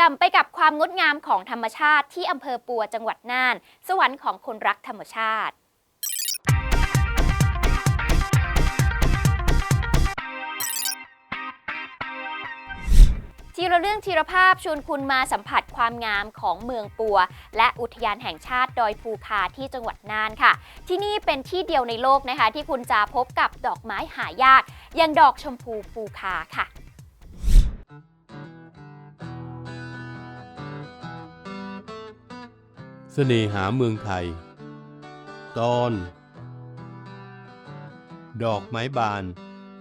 ดำไปกับความงดงามของธรรมชาติที่อำเภอปัวจังหวัดน่าน สวรรค์ของคนรักธรรมชาติทีละเรื่องทีละภาพชวนคุณมาสัมผัสความงามของเมืองปัว และอุทยานแห่งชาติดอยภูคาที่จังหวัดน่านค่ะ ที่นี่เป็นที่เดียวในโลกนะคะ ที่คุณจะพบกับดอกไม้หายากอย่างดอกชมพูภูคาค่ะ เสน่หาเมืองไทย ตอน ดอกไม้บาน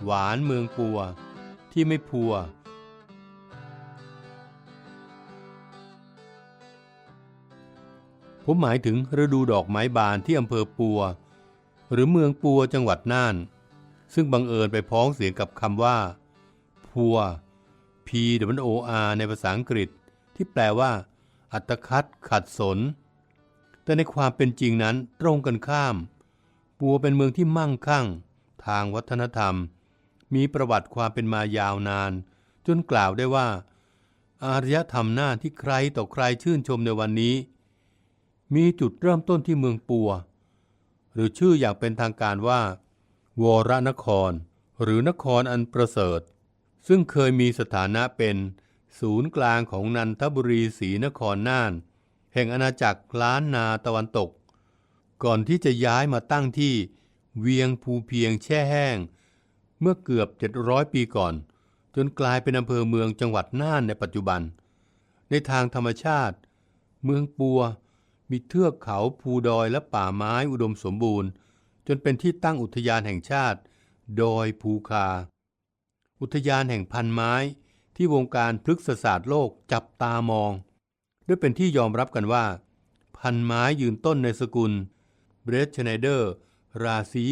หวานเมืองปัว ที่ไม่พัว ผมหมายถึงฤดูดอกไม้บานที่อำเภอปัว หรือเมืองปัวจังหวัดน่าน ซึ่งบังเอิญไปพ้องเสียงกับคำว่า พัว P W O R ในภาษาอังกฤษ ที่แปลว่า อัตคัดขัดสน แต่ในความเป็นจริงนั้นตรงกันข้าม ปัวเป็นเมืองที่มั่งคั่ง ทางวัฒนธรรม มีประวัติความเป็นมายาวนาน จนกล่าวได้ว่า อารยธรรมหน่าที่ใครต่อใครชื่นชมในวันนี้ มีจุดเริ่มต้นที่เมืองปัว หรือชื่ออย่างเป็นทางการว่า วรนคร หรือนครอันประเสริฐ ซึ่งเคยมีสถานะเป็นศูนย์กลางของนันทบุรีศรีนครน่าน แห่งอาณาจักรล้านนาตะวันตก ก่อนที่จะย้ายมาตั้งที่เวียงภูเพียงแช่แห้ง เมื่อเกือบ 700 ปีก่อน จนกลายเป็นอำเภอเมืองจังหวัดน่านในปัจจุบัน ในทางธรรมชาติ เมืองปัวมีเทือกเขาภูดอยและป่าไม้อุดมสมบูรณ์ จนเป็นที่ตั้งอุทยานแห่งชาติ ดอยภูคา อุทยานแห่งพันไม้ที่วงการพฤกษศาสตร์โลกจับตามอง ด้วยเป็นที่ยอมรับกันว่า พันไม้ยืนต้นในสกุลเบรดชไนเดอร์ ราซี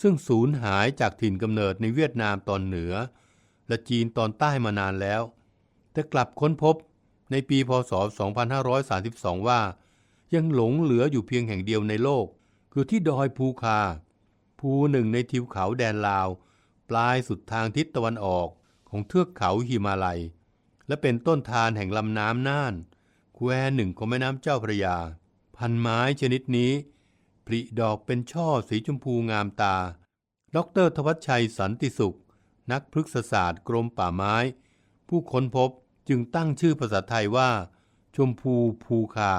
ซึ่งสูญหายจากถิ่นกำเนิดในเวียดนามตอนเหนือ และจีนตอนใต้มานานแล้ว แต่กลับค้นพบในปีพศ 2532 ว่า ยังหลงเหลืออยู่เพียงแห่งเดียวในโลก คือที่ดอยภูคา ภูหนึ่งในทิวเขาแดนลาว ปลายสุดทางทิศตะวันออกของเทือกเขาหิมาลัย และเป็นต้นทานแห่งลำน้ำน่านแควหนึ่งของแม่น้ำเจ้าพระยา พันไม้ชนิดนี้ปริดอกเป็นช่อสีชมพูงามตา ดรทวัชชัยสันติสุข นักพฤกษศาสตร์กรมป่าไม้ ผู้ค้นพบจึงตั้งชื่อภาษาไทยว่า ชมพูภูคา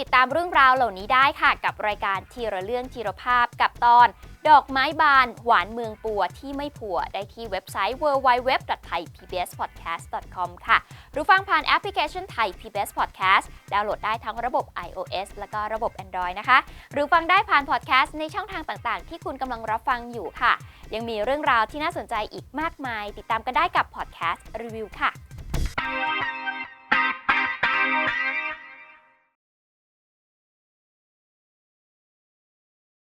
ติดตามเรื่องราวเหล่านี้ได้ค่ะกับรายการทีละเรื่องทีละภาพกับตอน ดอกไม้บานหวานเมืองปัวที่ไม่ผัวได้ที่เว็บไซต์ www.thaipbspodcast.com ค่ะ หรือฟังผ่านแอปพลิเคชันไทย PBS Podcast ดาวน์โหลดได้ทั้งระบบ iOS และก็ระบบ Android นะคะ หรือฟังได้ผ่านพอดแคสต์ในช่องทางต่างๆ ที่คุณกำลังรับฟังอยู่ค่ะ ยังมีเรื่องราวที่น่าสนใจอีกมากมาย ติดตามกันได้กับพอดแคสต์รีวิวค่ะ